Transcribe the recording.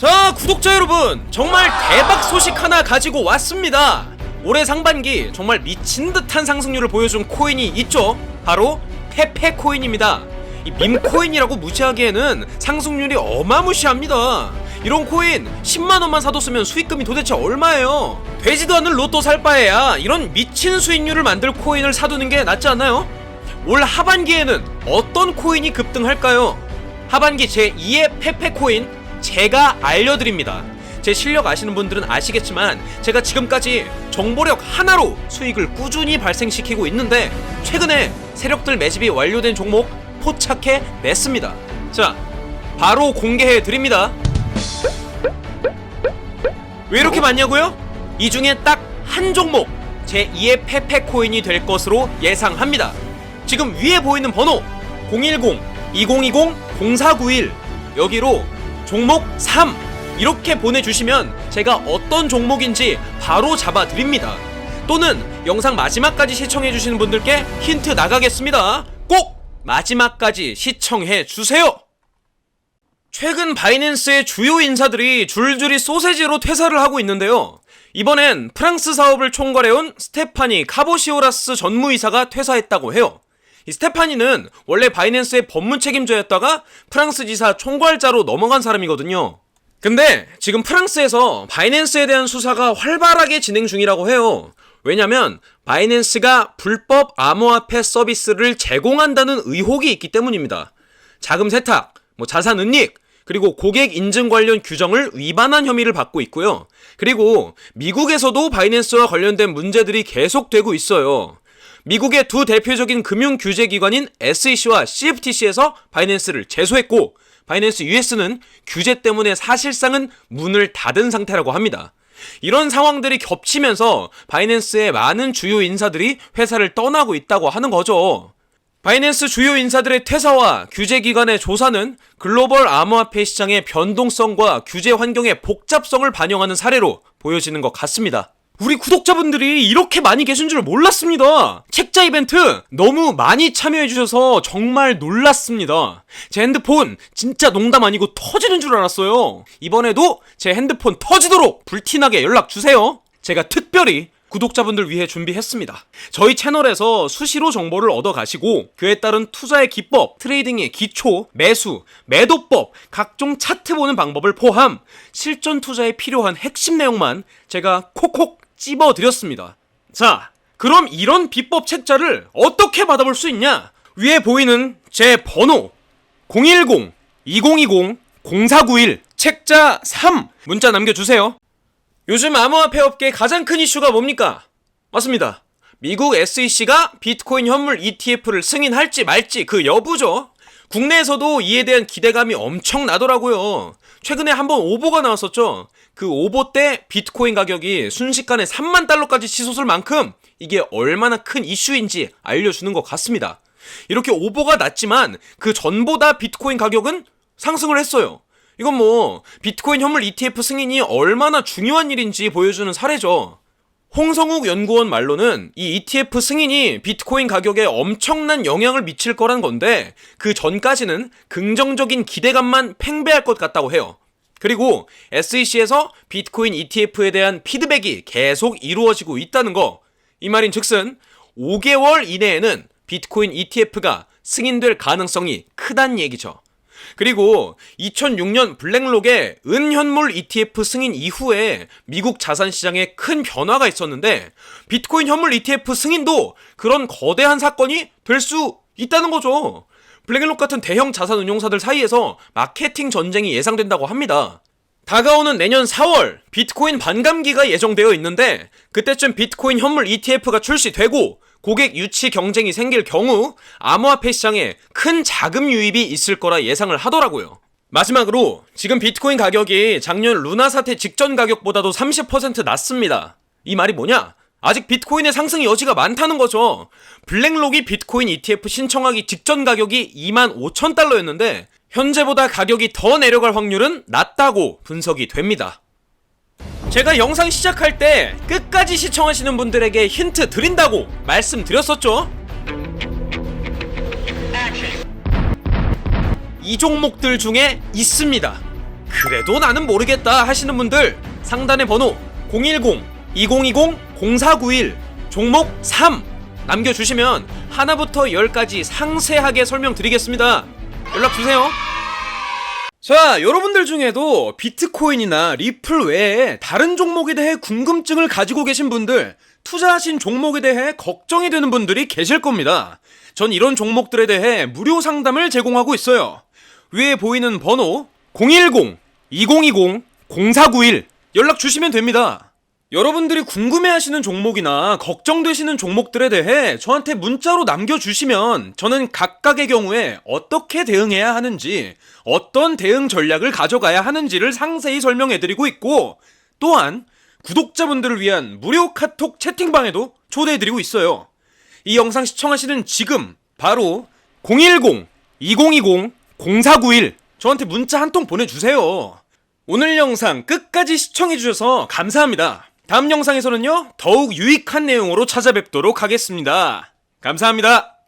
자 구독자 여러분 정말 대박 소식 하나 가지고 왔습니다. 올해 상반기 정말 미친 듯한 상승률을 보여준 코인이 있죠? 바로 페페코인입니다. 이 밈코인이라고 무시하기에는 상승률이 어마무시합니다. 이런 코인 10만원만 사뒀으면 수익금이 도대체 얼마예요? 되지도 않는 로또 살 바에야 이런 미친 수익률을 만들 코인을 사두는 게 낫지 않나요? 올 하반기에는 어떤 코인이 급등할까요? 하반기 제2의 페페코인 제가 알려드립니다. 제 실력 아시는 분들은 아시겠지만 제가 지금까지 정보력 하나로 수익을 꾸준히 발생시키고 있는데 최근에 세력들 매집이 완료된 종목 포착해 냈습니다. 자, 바로 공개해 드립니다. 왜 이렇게 많냐고요? 이 중에 딱 한 종목 제2의 페페코인이 될 것으로 예상합니다. 지금 위에 보이는 번호 010-2020-0491 여기로 종목 3 이렇게 보내주시면 제가 어떤 종목인지 바로 잡아드립니다. 또는 영상 마지막까지 시청해주시는 분들께 힌트 나가겠습니다. 꼭 마지막까지 시청해주세요! 최근 바이낸스의 주요 인사들이 줄줄이 소세지로 퇴사를 하고 있는데요. 이번엔 프랑스 사업을 총괄해온 스테파니 카보시오라스 전무이사가 퇴사했다고 해요. 이 스테파니는 원래 바이낸스의 법무 책임자였다가 프랑스 지사 총괄자로 넘어간 사람이거든요. 근데 지금 프랑스에서 바이낸스에 대한 수사가 활발하게 진행 중이라고 해요. 왜냐면 바이낸스가 불법 암호화폐 서비스를 제공한다는 의혹이 있기 때문입니다. 자금 세탁, 뭐 자산 은닉, 그리고 고객 인증 관련 규정을 위반한 혐의를 받고 있고요. 그리고 미국에서도 바이낸스와 관련된 문제들이 계속되고 있어요. 미국의 두 대표적인 금융 규제 기관인 SEC와 CFTC에서 바이낸스를 제소했고 바이낸스 US는 규제 때문에 사실상은 문을 닫은 상태라고 합니다. 이런 상황들이 겹치면서 바이낸스의 많은 주요 인사들이 회사를 떠나고 있다고 하는 거죠. 바이낸스 주요 인사들의 퇴사와 규제 기관의 조사는 글로벌 암호화폐 시장의 변동성과 규제 환경의 복잡성을 반영하는 사례로 보여지는 것 같습니다. 우리 구독자분들이 이렇게 많이 계신 줄 몰랐습니다. 책자 이벤트 너무 많이 참여해주셔서 정말 놀랐습니다. 제 핸드폰 진짜 농담 아니고 터지는 줄 알았어요. 이번에도 제 핸드폰 터지도록 불티나게 연락주세요. 제가 특별히 구독자분들 위해 준비했습니다. 저희 채널에서 수시로 정보를 얻어 가시고 그에 따른 투자의 기법, 트레이딩의 기초, 매수, 매도법, 각종 차트 보는 방법을 포함 실전 투자에 필요한 핵심 내용만 제가 콕콕 찝어드렸습니다. 자, 그럼 이런 비법 책자를 어떻게 받아볼 수 있냐? 위에 보이는 제 번호 010-2020-0491 책자 3 문자 남겨주세요. 요즘 암호화폐 업계의 가장 큰 이슈가 뭡니까? 맞습니다. 미국 SEC가 비트코인 현물 ETF를 승인할지 말지 그 여부죠. 국내에서도 이에 대한 기대감이 엄청 나더라고요. 최근에 한번 오보가 나왔었죠. 그 오보 때 비트코인 가격이 순식간에 3만 달러까지 치솟을 만큼 이게 얼마나 큰 이슈인지 알려주는 것 같습니다. 이렇게 오보가 났지만 그 전보다 비트코인 가격은 상승을 했어요. 이건 뭐 비트코인 현물 ETF 승인이 얼마나 중요한 일인지 보여주는 사례죠. 홍성욱 연구원 말로는 이 ETF 승인이 비트코인 가격에 엄청난 영향을 미칠 거란 건데 그 전까지는 긍정적인 기대감만 팽배할 것 같다고 해요. 그리고 SEC에서 비트코인 ETF에 대한 피드백이 계속 이루어지고 있다는 거. 이 말인 즉슨 5개월 이내에는 비트코인 ETF가 승인될 가능성이 크단 얘기죠. 그리고 2006년 블랙록의 은현물 ETF 승인 이후에 미국 자산 시장에 큰 변화가 있었는데 비트코인 현물 ETF 승인도 그런 거대한 사건이 될 수 있다는 거죠. 블랙록 같은 대형 자산 운용사들 사이에서 마케팅 전쟁이 예상된다고 합니다. 다가오는 내년 4월 비트코인 반감기가 예정되어 있는데 그때쯤 비트코인 현물 ETF가 출시되고 고객 유치 경쟁이 생길 경우 암호화폐 시장에 큰 자금 유입이 있을 거라 예상을 하더라고요. 마지막으로 지금 비트코인 가격이 작년 루나 사태 직전 가격보다도 30% 낮습니다. 이 말이 뭐냐? 아직 비트코인의 상승 여지가 많다는 거죠. 블랙록이 비트코인 ETF 신청하기 직전 가격이 2만 5천 달러였는데 현재보다 가격이 더 내려갈 확률은 낮다고 분석이 됩니다. 제가 영상 시작할 때 끝까지 시청하시는 분들에게 힌트 드린다고 말씀드렸었죠? 이 종목들 중에 있습니다. 그래도 나는 모르겠다 하시는 분들 상단의 번호 010-2020-0491 종목 3 남겨주시면 하나부터 10까지 상세하게 설명드리겠습니다. 연락주세요. 자, 여러분들 중에도 비트코인이나 리플 외에 다른 종목에 대해 궁금증을 가지고 계신 분들, 투자하신 종목에 대해 걱정이 되는 분들이 계실 겁니다. 전 이런 종목들에 대해 무료 상담을 제공하고 있어요. 위에 보이는 번호 010-2020-0491 연락 주시면 됩니다. 여러분들이 궁금해하시는 종목이나 걱정되시는 종목들에 대해 저한테 문자로 남겨주시면 저는 각각의 경우에 어떻게 대응해야 하는지, 어떤 대응 전략을 가져가야 하는지를 상세히 설명해드리고 있고, 또한 구독자분들을 위한 무료 카톡 채팅방에도 초대해드리고 있어요. 이 영상 시청하시는 지금 바로 010-2020-0491 저한테 문자 한 통 보내주세요. 오늘 영상 끝까지 시청해주셔서 감사합니다. 다음 영상에서는요, 더욱 유익한 내용으로 찾아뵙도록 하겠습니다. 감사합니다.